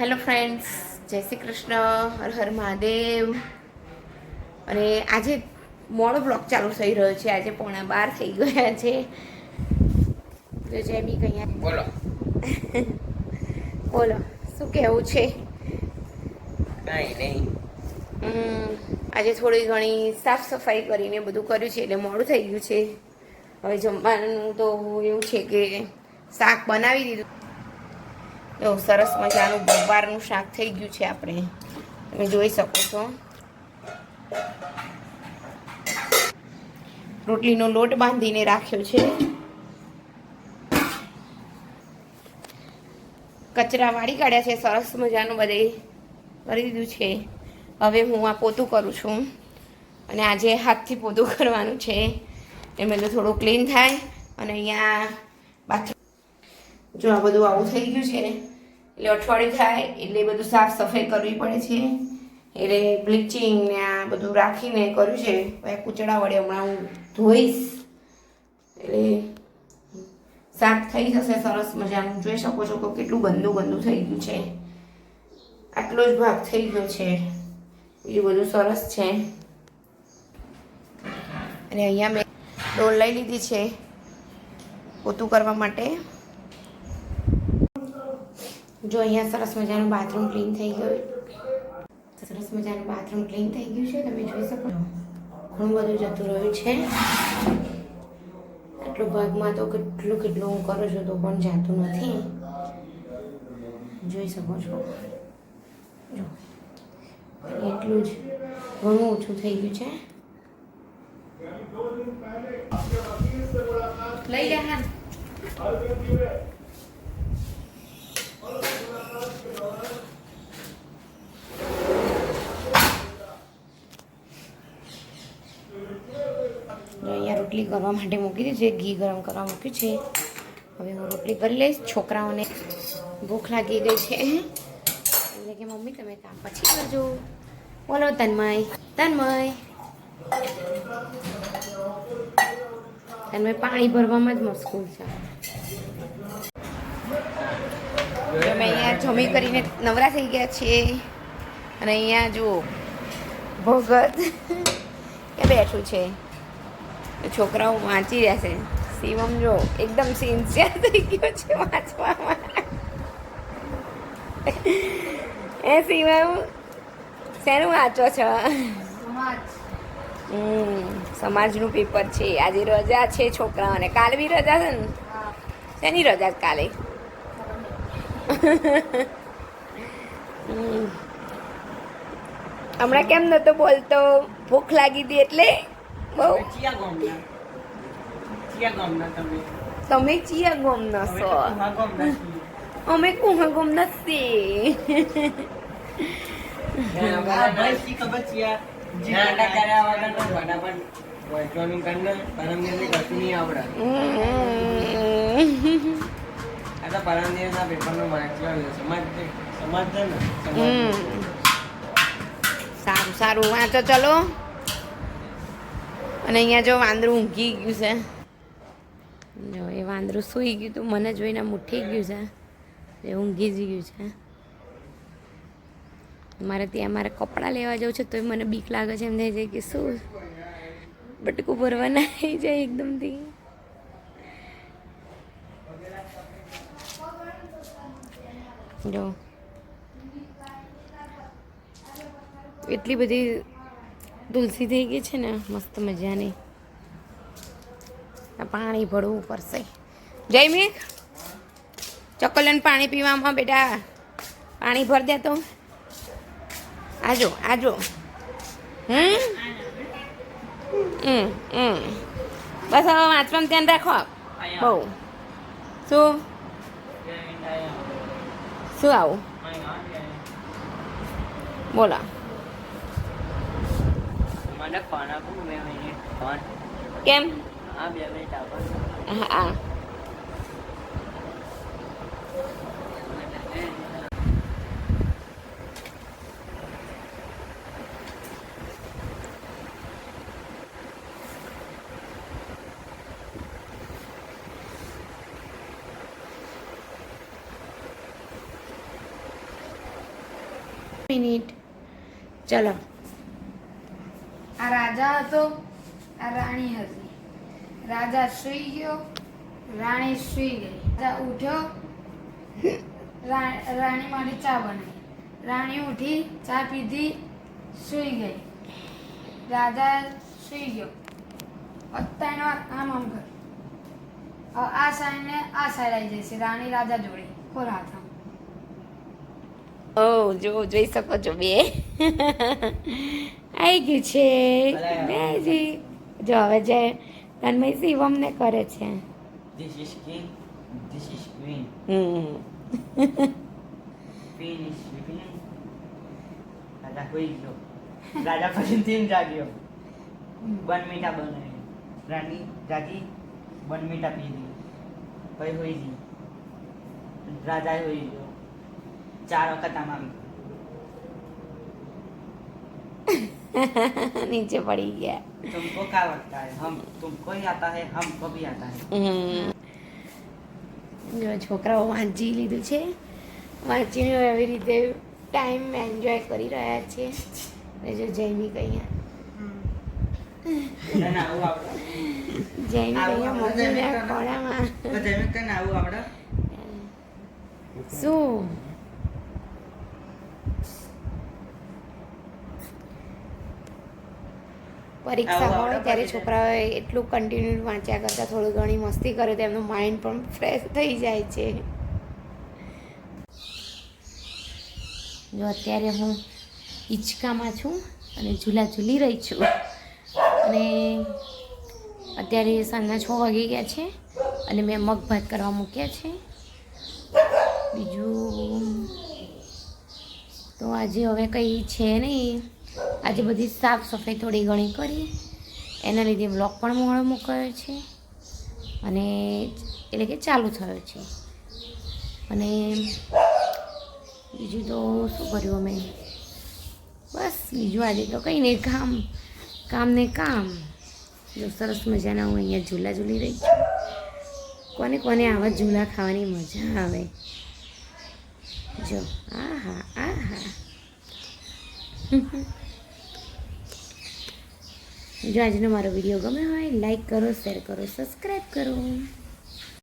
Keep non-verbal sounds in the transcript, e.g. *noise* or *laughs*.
Hello friends જય શ્રી કૃષ્ણ હર હર મહાદેવ અને આજે મોડો બ્લોગ ચાલુ થઈ રહ્યો છે. આજે પોણા બાર થઈ ગયા છે. તો જે બી કઈ બોલો. *laughs* બોલો. શું કહેવું છે? નહીં. આજે થોડી ઘણી સાફ સફાઈ કરીને બધું કર્યું છે. એટલે મોડું થઈ ગયું છે. હવે જમવાનું તો એવું છે કે શાક બનાવી દીધું. જો સરસ મજાનું ગવારનું શાક થઈ ગયું છે આપણે. તમે જોઈ શકો છો. રોટલીનો લોટ બાંધીને રાખ્યો છે. કચરા વાળી કાઢ્યા છે, સરસ મજાનું બધે કરી દીધું છે. હવે હું આ પોતું કરું છું. અને આજે હાથથી પોતું કરવાનું છે. એમ એટલે થોડું ક્લીન થાય અને અહીંયા બાથરૂમ જો આ બધું આવું થઈ ગયું છે ને એટલે અઠવાડિયું થાય એટલે બધું સાફ સફાઈ કરવી પડે છે. એટલે બ્લીચિંગ ને આ બધું રાખીને કર્યું છે. કૂચડા વડે હમણાં હું ધોઈશ. એટલે સાફ થઈ જશે, સરસ મજાનું. જોઈ શકો છો કે કેટલું ગંદુ ગંદુ થઈ ગયું છે. આટલો જ ભાગ થઈ ગયો છે. બીજું બધું સરસ છે. અને અહીંયા મેં ડોલ લઈ લીધી છે પોતું કરવા માટે. જો અહીંયા સરસ મજાનું બાથરૂમ ક્લીન થઈ ગયું. સરસ મજાનું બાથરૂમ ક્લીન થઈ ગયું છે, તમે જોઈ શકો ઘણું બધું જતું રહ્યું છે. આટલો ભાગમાં તો કેટલું કેટલું હું કરું છું તો પણ જાતું નથી. જોઈ શકો છો. જો, એટલું જ ઘણું ઓછું થઈ ગયું છે. લઈ જા રોટલી કરવા માટે મૂકી દીધી છે. ઘી ગરમ કરવા મૂક્યું છે. હવે હું રોટલી કરી લઈશ. છોકરાઓને ભૂખ લાગી ગઈ છે. એટલે કે મમ્મી, તમે કામ પછી કરજો. બોલો, તન્મય. તન્મય. તન્મય પાણી ભરવામાં જ મશગુલ છે. અમે અહીંયા જમી કરીને નવરા થઈ ગયા છીએ. અને અહીંયા જુઓ, ભગત કે બેઠું છે? છોકરાઓ વાંચી રહ્યા છે શિવમ જો એકદમ સિન્સિયર થઈ ગયો છે વાંચવામાં. એ શિવમ શેનું વાંચો છો? સમાજનું પેપર છે. આજે રજા છે છોકરાઓને. કાલે બી રજા છે ને? શેની રજા કાલે? હમ. હમણાં કેમ નતો બોલતો? ભૂખ લાગી હતી એટલે બહુ. ચિયા ગામના? ચિયા ગામના તમે? તમે ચિયા અમે કુહા ગામના છીએ. અમે કુહા ગોમ નથી આ ભાઈ શી ખબર ચિયા? નાટક કર્યા વગર તો ફટાફટ વાંચવાનું કરીને પરમ દિવસે કશું નહીં આવડે. આ તો પરમ દિવસના પેપરનું સમાજ સમાજ છે સારું સારું. વાંચો ચલો. અને અહીંયા જો વાંદરું ઊંઘી ગયું છે. જો એ વાંદરું સૂઈ ગયું તું, મને જોઈને મુઠ્ઠી ગયું છે. એ ઊંઘી જ ગયું છે. મારે ત્યાં મારે કપડાં લેવા જવું છે, તોય મને બીક લાગે છે, એમ થાય જાય કે શું? બટકું ભરવા ના આવી જાય એકદમથી. જો. એટલી બધી તુલસી થઈ ગઈ છે ને, મસ્ત મજાની. પાણી ભરવું પડશે. જય મેઘ. ચકલન પાણી પીવામાં બેટા, પાણી ભર દે તો. આજો આજો હમ? હમ હમ. બસ હવે વાંચવાનું ધ્યાન રાખો બહુ. શું? શું આવું? બોલો. મને ફોન આપો કેમ? હા બે મિનિટ હા. મિનિટ. ચલો. આ રાજા હતો, આ રાણી હતી. રાજા સૂઈ ગયો, રાણી સૂઈ ગઈ. રાજા ઉઠ્યો રાણી માટે ચા બનાવી. રાણી ઉઠી, ચા પીધી, સૂઈ ગઈ. રાજા સૂઈ ગયો. અત્યારનો આમ આમ કર. આ સાઈડ ને આ સાઈડ આવી જશે, રાણી રાજા જોડે. ખોરા હાથ આમ ઓ જો જોઈ શકો છો બે. આવી ગયું છે. બેજી જો. હવે જે તન્મય શિવમ ને કરે છે. હમ. રાજા કોઈ ગયો. રાજા પછી તીન જાગ્યો બન મીઠા બનાવી રાની જાગી બન મીઠા પીધી પછી હોઈ ગઈ રાજા હોઈ ગયો. ચાર વખત આમ આવી નીચે પડી ગયા तुमको क्या लगता है हम तुमको ही आता है हमको भी आता है હમ. જો છોકરાઓ વાંચી લીધું છે વાંચીને એવી રીતે ટાઈમ એન્જોય કરી રહ્યા છે અને જો જૈનિક અહીંયા તને આવું આવડે જૈનિક આવું અહીંયા આપણે મમ્મીના જૈનિક તને- ખોળામાં તો જૈમિક તને આવું આવડે શું પરીક્ષા હોય ત્યારે છોકરાઓ છોકરાઓએ એટલું કન્ટિન્યુ વાંચ્યા કરતાં થોડી ઘણી મસ્તી કરે તો એમનું માઇન્ડ પણ ફ્રેશ થઈ જાય છે. જો અત્યારે હું હિંચકામાં છું અને ઝૂલા ઝૂલી રહી છું. અને અત્યારે સાંજના છ વાગી ગયા છે અને મેં મગ ભાત કરવા મૂક્યા છે. બીજું તો આજે હવે કંઈ છે નહીં. આજે બધી સાફ સફાઈ થોડી ઘણી કરી એના લીધે બ્લોક પણ મોડો મૂકાયો છે અને એટલે કે ચાલુ થયો છે. અને બીજું તો શું કર્યું અમે? બસ બીજું આજે તો કંઈ નહીં, કામ કામ ને કામ. જો સરસ મજાના હું અહીંયા ઝૂલા ઝૂલી રહી છું. કોને કોને આવા ઝૂલા ખાવાની મજા આવે? જો, આહા આહા. જો આજનો મારો વીડિયો ગમે હોય લાઈક કરો શેર કરો સબસ્ક્રાઈબ કરો.